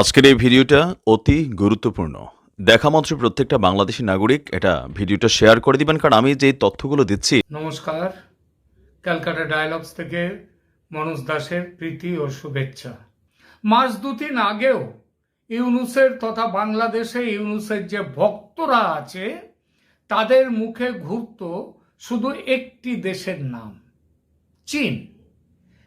আজকের এই ভিডিওটা অতি গুরুত্বপূর্ণ। দেখা মাত্র প্রত্যেকটা বাংলাদেশি নাগরিক এটা ভিডিওটা শেয়ার করে দিবেন, কারণ আমি যে তথ্যগুলো দিচ্ছি নমস্কার। ক্যালকাটা ডায়ালগস থেকে মনোজ দাসের প্রীতি ও শুভেচ্ছা। মাস দু তিন আগেও ইউনুসের তথা বাংলাদেশে ইউনুসের যে ভক্তরা আছে, তাদের মুখে ঘুরত শুধু একটি দেশের নাম, চীন।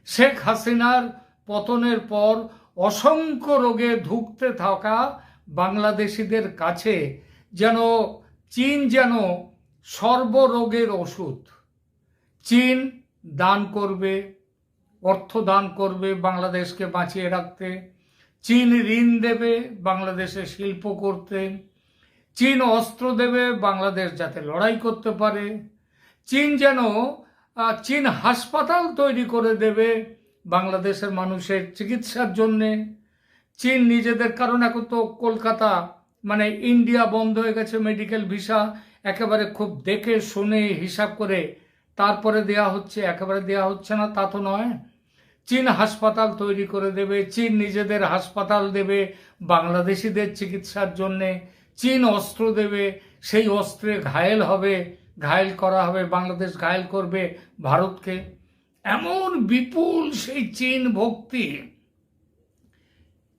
শেখ হাসিনার পতনের পর অসংখ্য রোগে ধুঁকতে থাকা বাংলাদেশিদের কাছে যেন চীন যেন সর্বরোগের ওষুধ। চীন দান করবে, অর্থ দান করবে বাংলাদেশকে বাঁচিয়ে রাখতে। চীন ঋণ দেবে বাংলাদেশে শিল্প করতে। চীন অস্ত্র দেবে বাংলাদেশ যাতে লড়াই করতে পারে। চীন যেন চীন হাসপাতাল তৈরি করে দেবে। বাংলাদেশের মানুষের চিকিৎসার জন্যে চীন নিজেদের কারণ এখন তো কলকাতা মানে ইন্ডিয়া বন্ধ হয়ে গেছে মেডিকেল ভিসা, একেবারে খুব দেখে শুনে হিসাব করে তারপরে দেয়া হচ্ছে, একেবারে দেয়া হচ্ছে না, তা তো নয়। চীন হাসপাতাল তৈরি করে দেবে, চীন নিজেদের হাসপাতাল দেবে, বাংলাদেশিদের চিকিৎসার জন্যে চীন অস্ত্র দেবে, সেই অস্ত্রে ঘায়েল হবে, ঘায়েল করা হবে, বাংলাদেশ ঘায়েল করবে ভারতকে। এমন বিপুল সেই চীন ভক্তি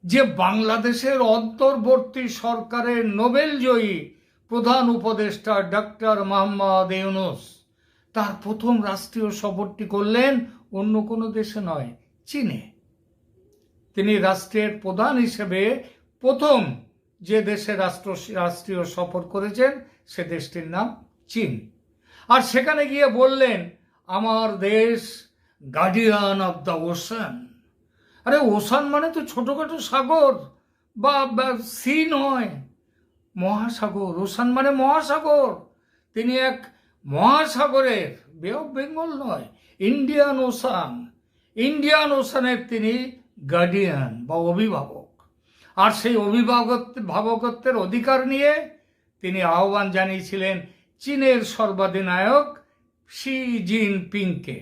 যে বাংলাদেশের অন্তর্বর্তী সরকারের নোবেল জয়ী প্রধান উপদেষ্টা ডক্টর মোহাম্মদ ইউনুস তার প্রথম রাষ্ট্রীয় সফরটি করলেন অন্য কোনো দেশে নয়, চীনে। তিনি রাষ্ট্রের প্রধান হিসেবে প্রথম যে দেশে রাষ্ট্র, রাষ্ট্রীয় সফর করেছেন সে দেশটির নাম চীন। আর সেখানে গিয়ে বললেন, আমার দেশ গার্ডিয়ান অব দ্য ওশান আরে, ওশান মানে তো ছোটোখাটো সাগর বা সি নয়, মহাসাগর। ওশান মানে মহাসাগর। তিনি এক মহাসাগরের বে অফ বেঙ্গল নয় ইন্ডিয়ান ওশান ইন্ডিয়ান ওশানের তিনি গার্ডিয়ান বা অভিভাবক। আর সেই অভিভাবক ভাবকত্বের অধিকার নিয়ে তিনি আহ্বান জানিয়েছিলেন চীনের সর্বাধিনায়ক শি জিন পিংকে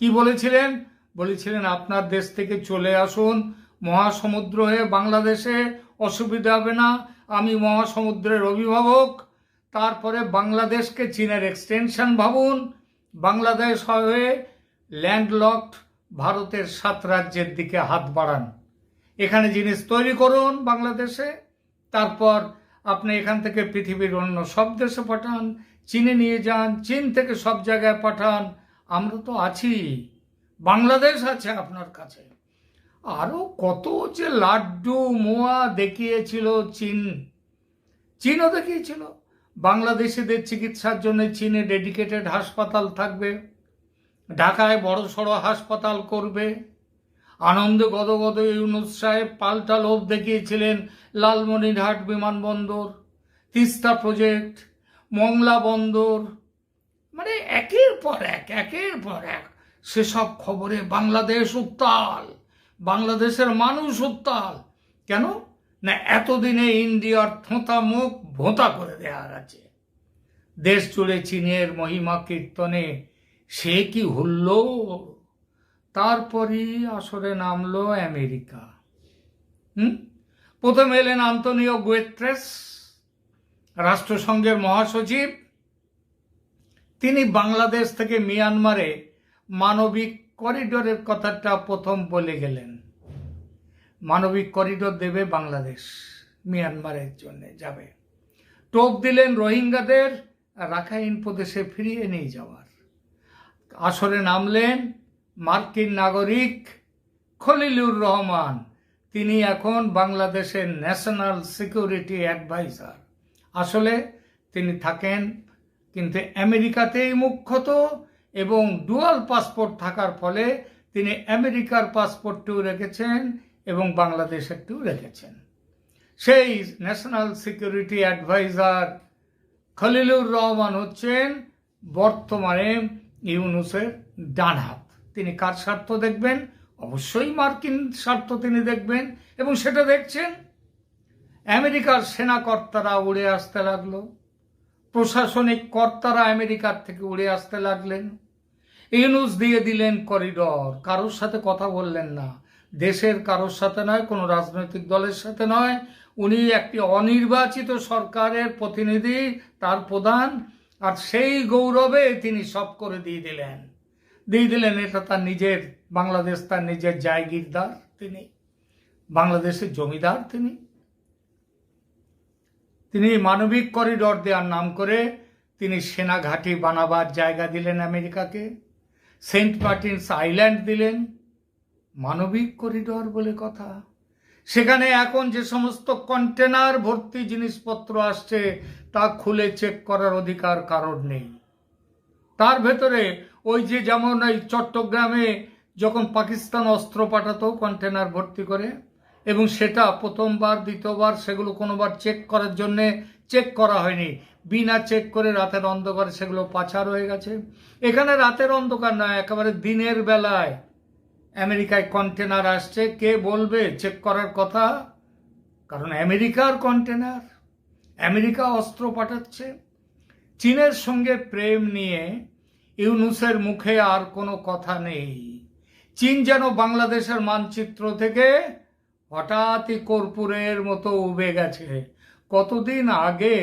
কি বলেছিলেন? বলেছিলেন, আপনার দেশ থেকে চলে আসুন, মহাসমুদ্র হয়ে বাংলাদেশে অসুবিধা হবে না, আমি মহাসমুদ্রের অভিভাবক। তারপরে বাংলাদেশকে চীনের এক্সটেনশন ভাবুন। বাংলাদেশ হয়ে ল্যান্ডলকড ভারতের সাত রাজ্যের দিকে হাত বাড়ান। এখানে জিনিস তৈরি করুন বাংলাদেশে। তারপর আপনি এখান থেকে পৃথিবীর অন্য সব দেশে পাঠান, চীনে নিয়ে যান, চীন থেকে সব জায়গায় পাঠান আমরা তো আছি, বাংলাদেশ আছে আপনার কাছে। আরও কত যে লাড্ডু মোয়া দেখিয়েছিল চীন, চীনও দেখিয়েছিল। বাংলাদেশিদের চিকিৎসার জন্য চীনে ডেডিকেটেড হাসপাতাল থাকবে, ঢাকায় বড় সড়ো হাসপাতাল করবে। আনন্দে গদগদ ইউনুস সাহেব পাল্টা লোভ দেখিয়েছিলেন লালমনিরহাট বিমানবন্দর, তিস্তা প্রজেক্ট, মংলা বন্দর মানে একের পর এক, একের পর এক সেসব খবরে বাংলাদেশ উত্তাল, বাংলাদেশের মানুষ উত্তাল। কেন? না, এতদিনে ইন্ডিয়ার থোঁতা মুখ ভোঁতা করে দেওয়া গেছে দেশ জুড়ে চীনের মহিমা কীর্তনে সে কি হল তারপরই আসরে নামলো আমেরিকা। হুম? প্রথম এলেন আন্তনিও গুয়েত্রেস, রাষ্ট্রসংঘের মহাসচিব তিনি বাংলাদেশ থেকে মিয়ানমারে মানবিক করিডোরের কথাটা প্রথম বলে গেলেন। মানবিক করিডোর দেবে বাংলাদেশ, মিয়ানমারের জন্য যাবে। টোপ দিলেন রোহিঙ্গাদের, রাখাইন প্রদেশে ফিরিয়ে নিয়ে যাওয়ার। আসরে নামলেন মার্কিন নাগরিক খলিলুর রহমান। তিনি এখন বাংলাদেশের ন্যাশনাল সিকিউরিটি অ্যাডভাইজার। আসলে তিনি থাকেন কিন্তু আমেরিকাতেই মুখ্যত এবং ডুয়াল পাসপোর্ট থাকার ফলে তিনি আমেরিকার পাসপোর্টটিও রেখেছেন এবং বাংলাদেশেরটিও রেখেছেন। সেই national security advisor Khalilur Rahman হচ্ছেন বর্তমানে ইউনুসের ডান হাত। তিনি কার স্বার্থ দেখবেন? অবশ্যই মার্কিন স্বার্থ তিনি দেখবেন এবং সেটা দেখছেন। আমেরিকার সেনা কর্তারা উড়ে আসতে লাগল। প্রশাসনিক কর্তারা আমেরিকার থেকে উড়ে আসতে লাগলেন। ইউনুস দিয়ে দিলেন করিডর কারোর সাথে কথা বললেন না। দেশের কারোর সাথে নয়, কোনো রাজনৈতিক দলের সাথে নয়। উনি একটি অনির্বাচিত সরকারের প্রতিনিধি, তার প্রধান, আর সেই গৌরবে তিনি সব করে দিয়ে দিলেন। দিয়ে দিলেন এটা তার নিজের, বাংলাদেশ তার নিজের জায়গিরদার তিনি। বাংলাদেশের জমিদার তিনি। তিনি মানবিক করিডর দেওয়ার নাম করে তিনি সেনা ঘাঁটি বানাবার জায়গা দিলেন আমেরিকাকে। সেন্ট মার্টিনস আইল্যান্ড দিলেন। মানবিক করিডর বলে কথা। সেখানে এখন যে সমস্ত কন্টেনার ভর্তি জিনিসপত্র আসছে, তা খুলে চেক করার অধিকার কারণ নেই। তার ভেতরে ওই যে যেমন এই চট্টগ্রামে যখন পাকিস্তান অস্ত্র পাঠাতো কন্টেনার ভর্তি করে এবং সেটা প্রথমবার, দ্বিতীয়বার সেগুলো কোনোবার চেক করার জন্যে চেক করা হয়নি। বিনা চেক করে রাতের অন্ধকারে সেগুলো পাচার হয়ে গেছে। এখানে রাতের অন্ধকার নয়, একেবারে দিনের বেলায় আমেরিকায় কন্টেনার আসছে। কে বলবে চেক করার কথা? কারণ আমেরিকার কন্টেনার আমেরিকা অস্ত্র পাঠাচ্ছে। চীনের সঙ্গে প্রেম নিয়ে ইউনুসের মুখে আর কোনো কথা নেই। চীন যেন বাংলাদেশের মানচিত্র থেকে হঠাৎই কর্পূরের মতো উবে গেছে। কতদিন আগে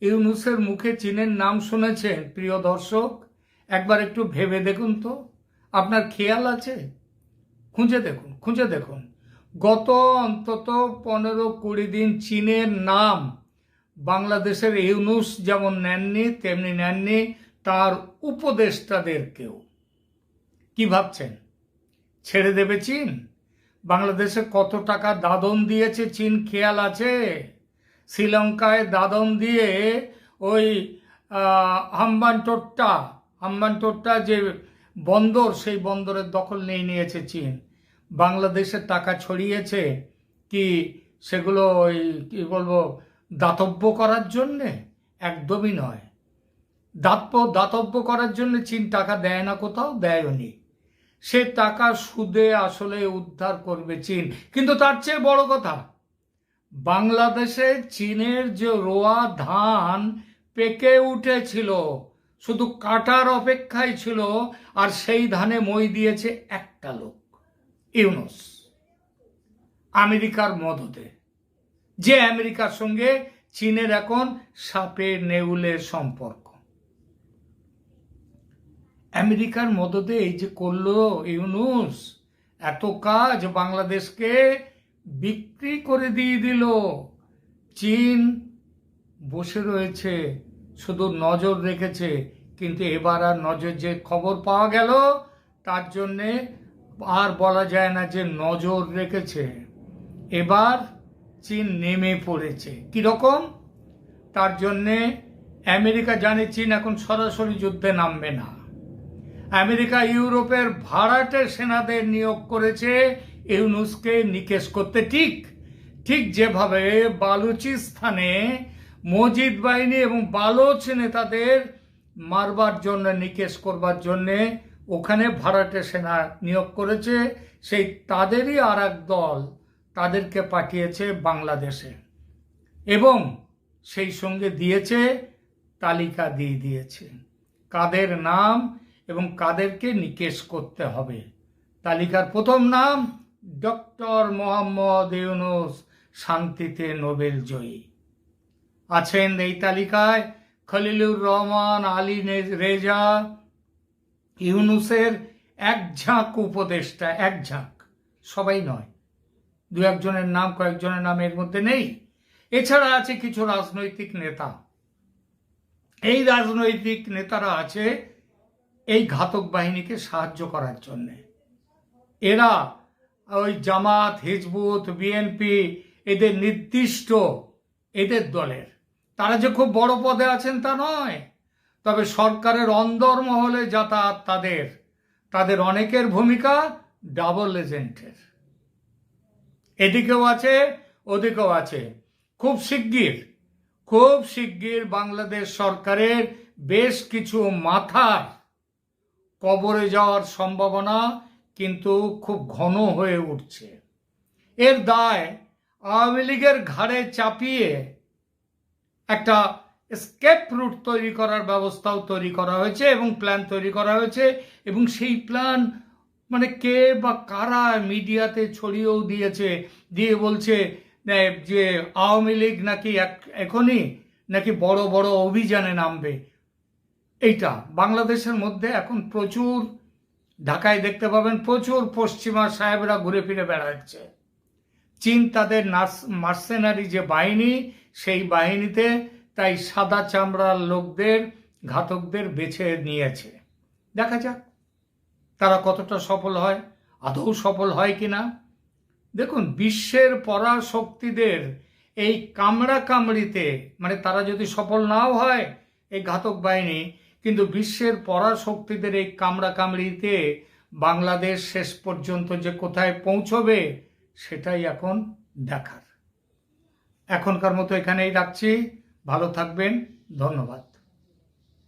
ইউনুসের মুখে চীনের নাম শুনেছেন, প্রিয় দর্শক? একবার একটু ভেবে দেখুন তো। আপনার খেয়াল আছে? খুঁজে দেখুন খুঁজে দেখুন। গত অন্তত পনেরো কুড়ি দিন চীনের নাম বাংলাদেশের ইউনুস যেমন নেননি, তেমনি নেননি তার উপদেষ্টাদেরকেও। কি ভাবছেন? ছেড়ে দেবে চীন? বাংলাদেশে কত টাকা দাদন দিয়েছে? চীন খেয়াল আছে? শ্রীলঙ্কায় দাদন দিয়ে ওই হাম্বানটোট্টা হাম্বানটোট্টা যে বন্দর, সেই বন্দরের দখল নিয়ে নিয়েছে চীন। বাংলাদেশের টাকা ছড়িয়েছে কি সেগুলো ওই, কী বলব, দাতব্য করার জন্যে? একদমই নয়। দাতব্য দাতব্য করার জন্য চীন টাকা দেয় না কোথাও? দেয়নি সে টাকা সুদে আসলে উদ্ধার করবে চীন। কিন্তু তার চেয়ে বড় কথা, বাংলাদেশে চীনের যে রোয়া ধান পেকে উঠেছিল, শুধু কাটার অপেক্ষায় ছিল, আর সেই ধানে মই দিয়েছে একটা লোক, ইউনুস, আমেরিকার মদতে, যে আমেরিকার সঙ্গে চীনের এখন সাপের নেউলের সম্পর্ক। আমেরিকার মদতে এই যে করল ইউনুস, এত কাজ বাংলাদেশকে বিক্রি করে দিয়ে দিল। চীন বসে রয়েছে, শুধু নজর রেখেছে, কিন্তু এবার আর নজর যে খবর পাওয়া গেল, তার জন্যে আর বলা যায় না যে নজর রেখেছে। এবার চীন নেমে পড়েছে। কীরকম তার জন্যে আমেরিকা জানে চীন এখন সরাসরি যুদ্ধে নামবে না। আমেরিকা, ইউরোপের ভাড়াটে সেনাদের নিয়োগ করেছে। ইউনুসকে নিকেশ করতে ঠিক ঠিক যেভাবে বালুচিস্তানে মজিদ বাহিনী এবং বালোচ নেতাদের মারবার জন্য, নিকেশ করবার জন্যে ওখানে ভাড়াটে সেনা নিয়োগ করেছে। সেই তাদেরই আর দল তাদেরকে পাঠিয়েছে বাংলাদেশে এবং সেই সঙ্গে দিয়েছে, তালিকা দিয়ে দিয়েছে। কাদের নাম এবং কাদেরকে নিকেশ করতে হবে। তালিকার প্রথম নাম ডক্টর মোহাম্মদ ইউনুস, শান্তিতে নোবেল জয়ী। আছেন এই তালিকায় খলিলুর রহমান, আলী রেজা ইউনুসের এক ঝাঁক উপদেষ্টা, এক ঝাঁক। সবাই নয়। দু একজনের নাম, কয়েকজনের নাম এর মধ্যে নেই। এছাড়া আছে কিছু রাজনৈতিক নেতা। এই রাজনৈতিক নেতারা আছে এই ঘাতক বাহিনীকে সাহায্য করার জন্যে। এরা ওই জামাত, হিজবুত, বিএনপি, এদের নির্দিষ্ট এদের দলের। তারা যে খুব বড় পদে আছেন তা নয়। তবে সরকারের অন্দরমহলে যাতায়াত তাদের তাদের অনেকের ভূমিকা ডাবল এজেন্টের। এদিকেও আছে, ওদিকেও আছে। খুব শিগগির খুব শিগগির বাংলাদেশ সরকারের বেশ কিছু মাথার কবরে যাওয়ার সম্ভাবনা কিন্তু খুব ঘন হয়ে উঠছে। এর দায় আওয়ামী লীগের ঘাড়ে চাপিয়ে একটা স্কেপ রুট তৈরি করার ব্যবস্থাও তৈরি করা হয়েছে এবং প্ল্যান তৈরি করা হয়েছে এবং সেই প্ল্যান মানে কে বা কারা মিডিয়াতে ছড়িয়েও দিয়েছে, দিয়ে বলছে যে আওয়ামী লীগ নাকি এখনই নাকি বড় বড় অভিযানে নামবে। এইটা, বাংলাদেশের মধ্যে এখন প্রচুর ঢাকায় দেখতে পাবেন, প্রচুর পশ্চিমা সাহেবরা ঘুরে ফিরে বেড়াচ্ছে। চীন তাদের নার্স, মার্সেনারি যে বাহিনী, সেই বাহিনীতে তাই সাদা চামড়ার লোকদের, ঘাতকদের বেছে নিয়েছে। দেখা যাক, তারা কতটা সফল হয়, আদৌ সফল হয় কি না দেখুন, বিশ্বের পরাশক্তিদের এই কামড়া কামড়িতে মানে তারা যদি সফল নাও হয়, এই ঘাতক বাহিনী কিন্তু বিশ্বের পরাশক্তিদের এই কামড়া কামড়িতে বাংলাদেশ শেষ পর্যন্ত যে কোথায় পৌঁছবে, সেটাই এখন দেখার। এখনকার মতো এখানেই রাখছি। ভালো থাকবেন। ধন্যবাদ।